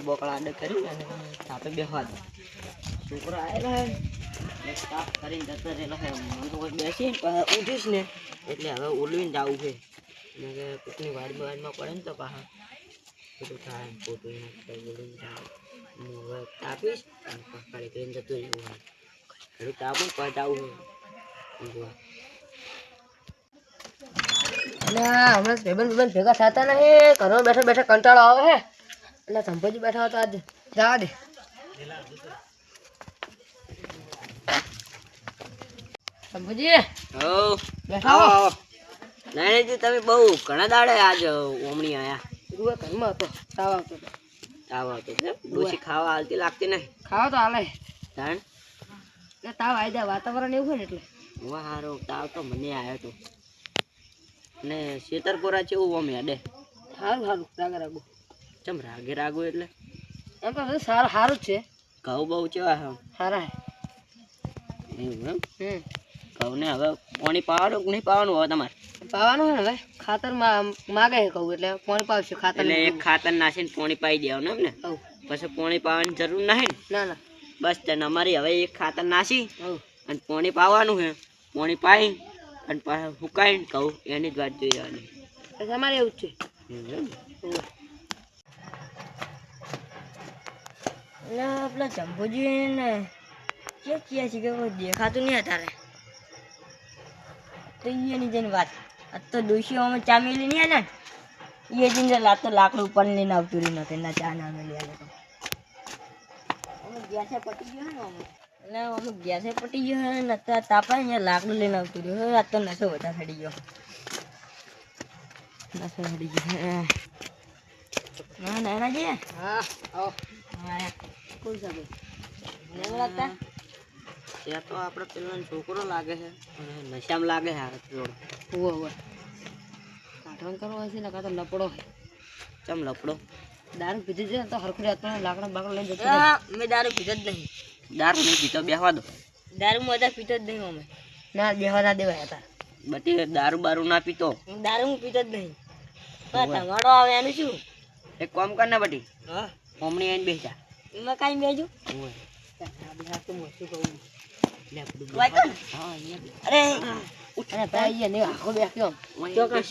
બોકડા આડે કરી અને તાપે બેસવા દે. છોકરો આવેલો હે. ને તાપ કરીને જતો રહેલો હે. મને તો કોઈ બેસી ઉઠીશ ને એટલે હવે ઓલવીને જવું છે. ને કે કોકની વાડીમાં વાડીમાં પડે ને તો પાછા બધું થાય ને ને કંઈ ઓલવીને હું હવે તાપીશ અને પકાડી કરીને જતું રહેવું હોય ઘડું તાપું હોય ઊંઘવા હમણાં ભાઈબંધ ભાઈબંધ ભેગા થતા નહીં. ઘરમાં બેઠા બેઠા કંટાળો આવે હે. એટલે સંભાજી બેઠા હતા આજે. જવા દે સંભાજી. બેઠા આવો હો. આવો નાનેજી તમે બહુ ઘણા દાડે આજ ઓમણી આયા. ગુવા ઘરમાં હતો. તાવ આવતો તાવ આવતો ડોસી ખાવા હાલતી લાગતી નહીં? ખાવા તો હાલે. જાણ તાવ આવી જાય વાતાવરણ એવું હોય ને એટલે. હારો તાવ તો મને આવ્યો તો. ને શેતરપુરા જેવું ઓમ યાડે સારું સારું રાગા રાગું. ચમ રાગે રાગો એટલે? એમ તો બધું સારું સારું જ છે. ઘઉં બહુ ચેવા હા? સારા એવું એમ? હમ. ઘઉંને હવે પાણી પાવાનું કે નહીં પાવાનું હવે તમારે? પાવાનું હોય ને હવે. ખાતરમાં માગે છે કહું એટલે પાણી પાવશે ખાતર એટલે એક ખાતર નાખીને પાણી પાઈ દેવાનું એમ ને? પછી પાણી પાવાની જરૂર નહીં ને? ના ના. બસ તને અમારી હવે એક ખાતર નાસી અને પાણી પાવાનું છે પાણી પાઈ અને પાછા સુકાઈને કહું એની જ વાત જોઈ જવાની. અમારે એવું જ છે એવું એમ? એટલે પેલા ચંપુજી ને કે કહે છે કે દેખાતું નહીં અત્યારે. તો એની જઈને વાત. આ તો ડોશીઓ અમે ચા મેલી નહીં ને એ જઈને લાતો લાકડું ઉપર લઈને આવતું રહ્યું નથી ના ચા ના મેલી આલે તો. ગેસે પટી ગયો ને અમે. એટલે ગેસે પટી ગયો ને અત્યારે તાપા અહીંયા લાકડું લઈને આવતું રહ્યું હવે આ તો નશો વધારે ચડી ગયો. નશો ચડી ગયો ના ના ના જે? હા આવો. કોણ સાહેબ નહીં લાગતા ત્યાં તો આપણે પેલો છોકરો લાગે છે નશામાં લાગે છે આ થોડો હોવે હોવે કાઢવાનું કરવો હશે ને કાં તો લપડો ચમ લપડો દારૂ પીધી છે તો હરખું હાથમાં લાકડા બાકડા લઈ જતો. મેં દારૂ પીતો જ નહીં. દારૂ નહીં પીતો બેહવા દો દારૂ બધા પીતો જ નહીં અમે ના બેહવા ના દેવાય હતા બટી દારૂ બારૂ ના પીતો. દારૂ હું પીતો જ નહીં. તમારો આવે એનું શું એક કામ કર ને બટી. હા. કોમણી આઈને બેસા એમાં કાંઈ બેજો અહીંયા બે. અરે અરે ભાઈ એને આખો બેસ્યો ચોક્કસ.